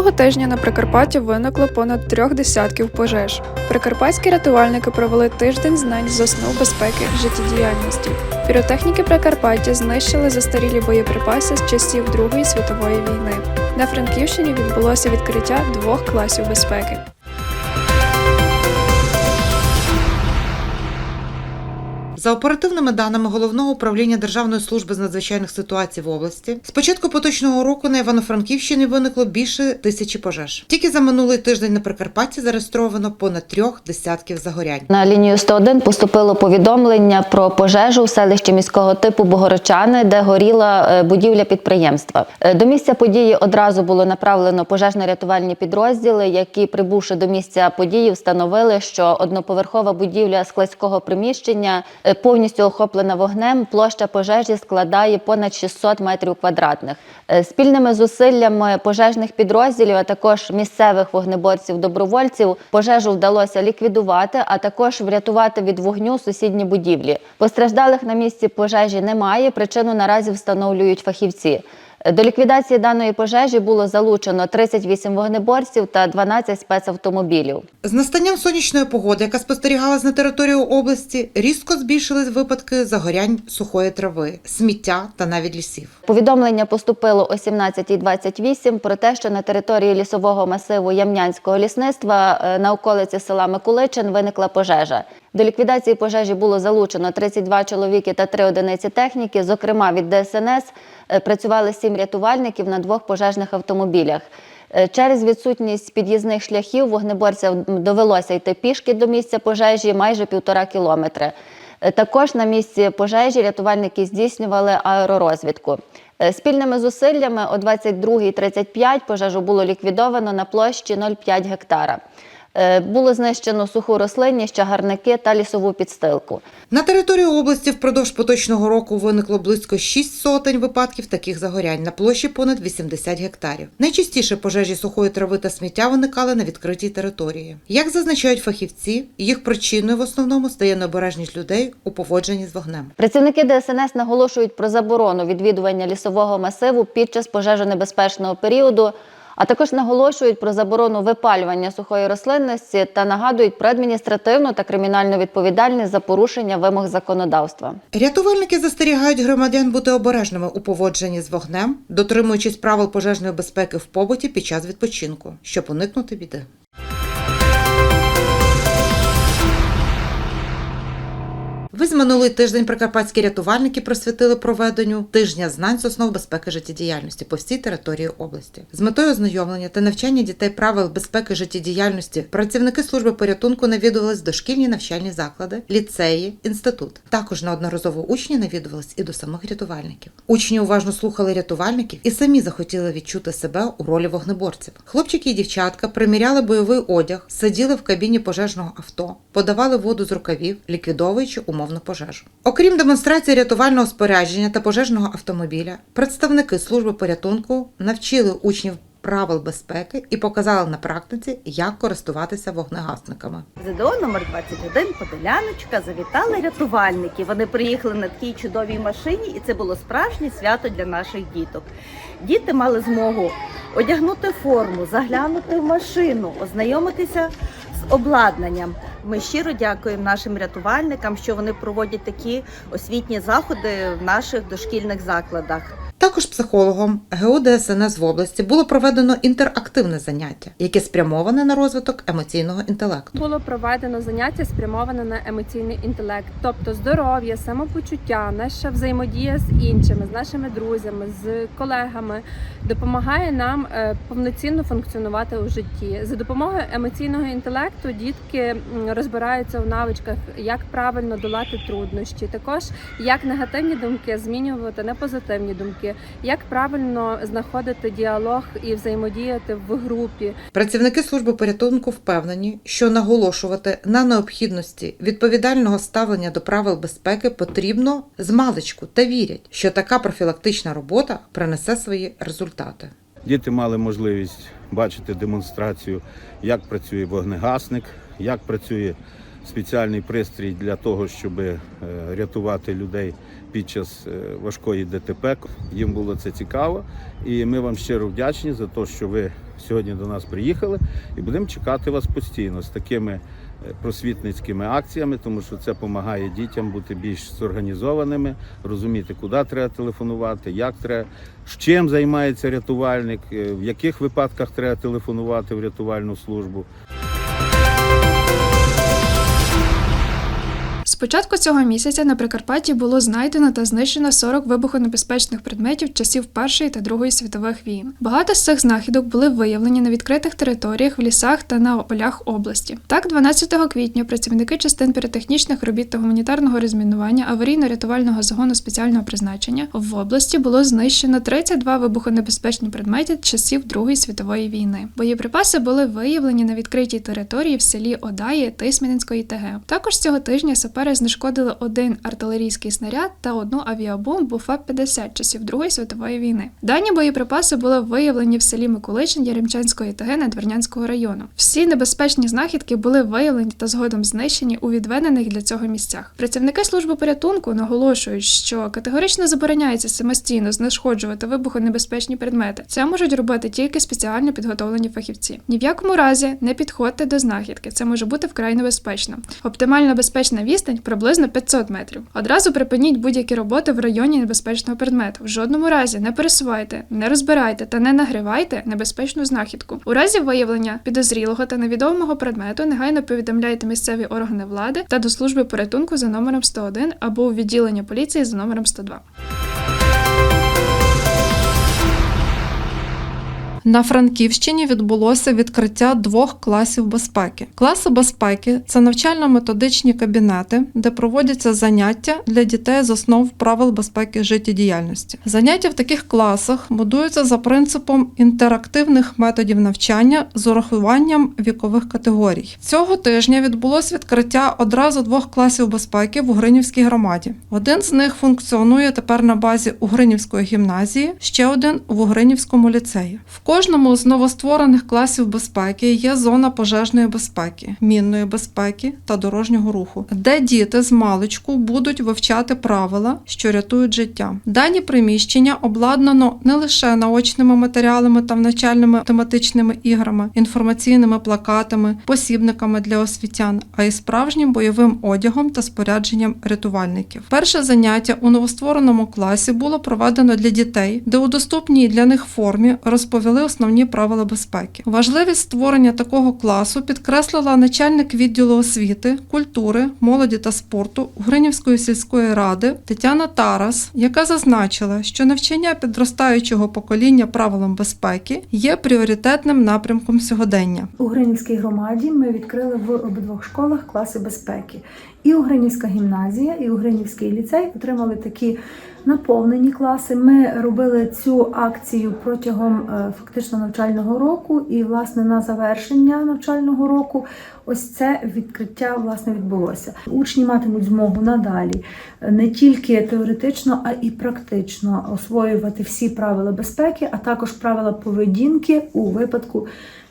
Минулого тижня на Прикарпатті виникло понад трьох десятків пожеж. Прикарпатські рятувальники провели тиждень знань з основ безпеки життєдіяльності. Піротехніки Прикарпаття знищили застарілі боєприпаси з часів Другої світової війни. На Франківщині відбулося відкриття двох класів безпеки. За оперативними даними головного управління Державної служби з надзвичайних ситуацій в області, з початку поточного року на Івано-Франківщині виникло більше тисячі пожеж. Тільки за минулий тиждень на Прикарпатті зареєстровано понад трьох десятків загорянь. На лінію 101 поступило повідомлення про пожежу в селищі міського типу Богородчани, де горіла е, будівля підприємства. Е, До місця події одразу було направлено пожежно-рятувальні підрозділи, які, прибувши до місця події, встановили, що одноповерхова будівля складського приміщення е, повністю охоплена вогнем. Площа пожежі складає понад 600 метрів квадратних. Е, Спільними зусиллями пожежних підрозділів, а також місцевих вогнеборців-добровольців, пожежу вдалося ліквідувати, а також врятувати від вогню сусідні будівлі. Постраждалих на місці пожежі немає. Причину наразі встановлюють фахівці. До ліквідації даної пожежі було залучено 38 вогнеборців та 12 спецавтомобілів. З настанням сонячної погоди, яка спостерігалась на території області, різко збільшились випадки загорянь сухої трави, сміття та навіть лісів. Повідомлення поступило о 17.28 про те, що на території лісового масиву Ямнянського лісництва е, на околиці села Миколичин виникла пожежа. До ліквідації пожежі було залучено 32 чоловіки та 3 одиниці техніки. Зокрема, від ДСНС е, працювали 7 рятувальників на двох пожежних автомобілях. Е, Через відсутність під'їзних шляхів вогнеборцям довелося йти пішки до місця пожежі майже півтора кілометри. Е, Також на місці пожежі рятувальники здійснювали аеророзвідку. Спільними зусиллями о 22.35 пожежу було ліквідовано на площі 0,5 гектара. Е, Було знищено суху рослинність, чагарники та лісову підстилку. На території області впродовж поточного року виникло близько 6 сотень випадків таких загорянь на площі понад 80 гектарів. Найчастіше пожежі сухої трави та сміття виникали на відкритій території. Як зазначають фахівці, їх причиною в основному стає необережність людей у поводженні з вогнем. Працівники ДСНС наголошують про заборону відвідування лісового масиву під час пожежонебезпечного періоду, а також наголошують про заборону випалювання сухої рослинності та нагадують про адміністративну та кримінальну відповідальність за порушення вимог законодавства. Рятувальники застерігають громадян бути обережними у поводженні з вогнем, дотримуючись правил пожежної безпеки в побуті під час відпочинку, щоб уникнути біди. Весь минулий тиждень прикарпатські рятувальники присвятили проведенню тижня знань з основ безпеки життєдіяльності по всій території області. З метою ознайомлення та навчання дітей правил безпеки життєдіяльності працівники служби порятунку навідувались дошкільні навчальні заклади, ліцеї, інститут. Також неодноразово учні навідувались і до самих рятувальників. Учні уважно слухали рятувальників і самі захотіли відчути себе у ролі вогнеборців. Хлопчики і дівчатка приміряли бойовий одяг, сиділи в кабіні пожежного авто, подавали воду з рукавів, ліквідовуючи умовну пожежу. Окрім демонстрації рятувального спорядження та пожежного автомобіля, представники служби порятунку навчили учнів правил безпеки і показали на практиці, як користуватися вогнегасниками. ЗДО номер 21 Подоляночка завітали рятувальники. Вони приїхали на такій чудовій машині, і це було справжнє свято для наших діток. Діти мали змогу одягнути форму, заглянути в машину, ознайомитися з обладнаннм. Ми щиро дякуємо нашим рятувальникам, що вони проводять такі освітні заходи в наших дошкільних закладах. Також психологом ГУ ДСНС в області було проведено інтерактивне заняття, яке спрямоване на розвиток емоційного інтелекту. Було проведено заняття спрямоване на емоційний інтелект, тобто здоров'я, самопочуття, наша взаємодія з іншими, з нашими друзями, з колегами допомагає нам е, повноцінно функціонувати у житті. За допомогою емоційного інтелекту дітки розбираються в навичках, як правильно долати труднощі, також як негативні думки змінювати на позитивні думки, як правильно знаходити діалог і взаємодіяти в групі, Працівники служби порятунку впевнені, що наголошувати на необхідності відповідального ставлення до правил безпеки потрібно з маличку та вірять, що така профілактична робота принесе свої результати. Діти мали можливість бачити демонстрацію, як працює вогнегасник, як працює спеціальний пристрій для того, щоб е, рятувати людей під час е, важкої ДТП. Їм було це цікаво. І ми вам щиро вдячні за те, що ви сьогодні до нас приїхали, і будемо чекати вас постійно з такими е, просвітницькими акціями, тому що це допомагає дітям бути більш зорганізованими, розуміти, куди треба телефонувати, як треба, з чим займається рятувальник, в яких випадках треба телефонувати в рятувальну службу. Початку цього місяця на Прикарпатті було знайдено та знищено 40 вибухонебезпечних предметів часів Першої та Другої світових війн. Багато з цих знахідок були виявлені на відкритих територіях, в лісах та на полях області. Так, 12 квітня працівники частин піротехнічних робіт та гуманітарного розмінування аварійно-рятувального загону спеціального призначення в області було знищено 32 вибухонебезпечні предмети часів Другої світової війни. Боєприпаси були виявлені на відкритій території в селі Одаї Тисмінської ТГ. Також цього тижня сапери знешкодили один артилерійський снаряд та одну авіабомбу ФАП-50 часів Другої світової війни. Дані боєприпаси були виявлені в селі Миколичин Яремчанської ТГ Надвірнянського району. Всі небезпечні знахідки були виявлені та згодом знищені у відведених для цього місцях. Працівники служби порятунку наголошують, що категорично забороняється самостійно знешкоджувати вибухонебезпечні предмети. Це можуть робити тільки спеціально підготовлені фахівці. Ні в якому разі не підходьте до знахідки. Це може бути вкрай небезпечно. Оптимально безпечна відстань приблизно 500 метрів. Одразу припиніть будь-які роботи в районі небезпечного предмету. В жодному разі не пересувайте, не розбирайте та не нагрівайте небезпечну знахідку. У разі виявлення підозрілого та невідомого предмету негайно повідомляйте місцеві органи влади та до служби порятунку за номером 101 або у відділення поліції за номером 102. На Франківщині відбулося відкриття двох класів безпеки. Класи безпеки це навчально-методичні кабінети, де проводяться заняття для дітей з основ правил безпеки життєдіяльності. Заняття в таких класах будуються за принципом інтерактивних методів навчання з урахуванням вікових категорій. Цього тижня відбулось відкриття одразу двох класів безпеки в Угринівській громаді. Один з них функціонує тепер на базі Угринівської гімназії, ще один в Угринівському ліцеї. В кожному з новостворених класів безпеки є зона пожежної безпеки, мінної безпеки та дорожнього руху, де діти з маличку будуть вивчати правила, що рятують життя. Дані приміщення обладнано не лише наочними матеріалами та навчальними тематичними іграми, інформаційними плакатами, посібниками для освітян, а й справжнім бойовим одягом та спорядженням рятувальників. Перше заняття у новоствореному класі було проведено для дітей, де у доступній для них формі розповіли основні правила безпеки. Важливість створення такого класу підкреслила начальник відділу освіти, культури, молоді та спорту Гринівської сільської ради Тетяна Тарас, яка зазначила, що навчання підростаючого покоління правилам безпеки є пріоритетним напрямком сьогодення. У Гринівській громаді ми відкрили в обидвох школах класи безпеки. І Угринівська гімназія, і Угринівський ліцей отримали такі наповнені класи. Ми робили цю акцію протягом е, фактично навчального року, і власне на завершення навчального року ось це відкриття власне відбулося. Учні матимуть змогу надалі е, не тільки теоретично, а і практично освоювати всі правила безпеки, а також правила поведінки у випадку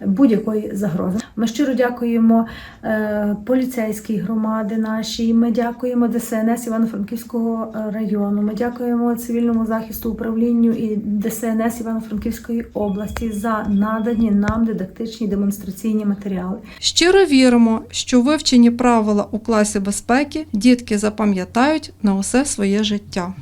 будь-якої загрози. Ми щиро дякуємо е, поліцейській громади нашій. Ми дякуємо ДСНС Івано-Франківського е, району. Ми дякуємо цивільному захисту управлінню і ДСНС Івано-Франківської області за надані нам дидактичні демонстраційні матеріали. Щиро віримо, що вивчені правила у класі безпеки дітки запам'ятають на усе своє життя.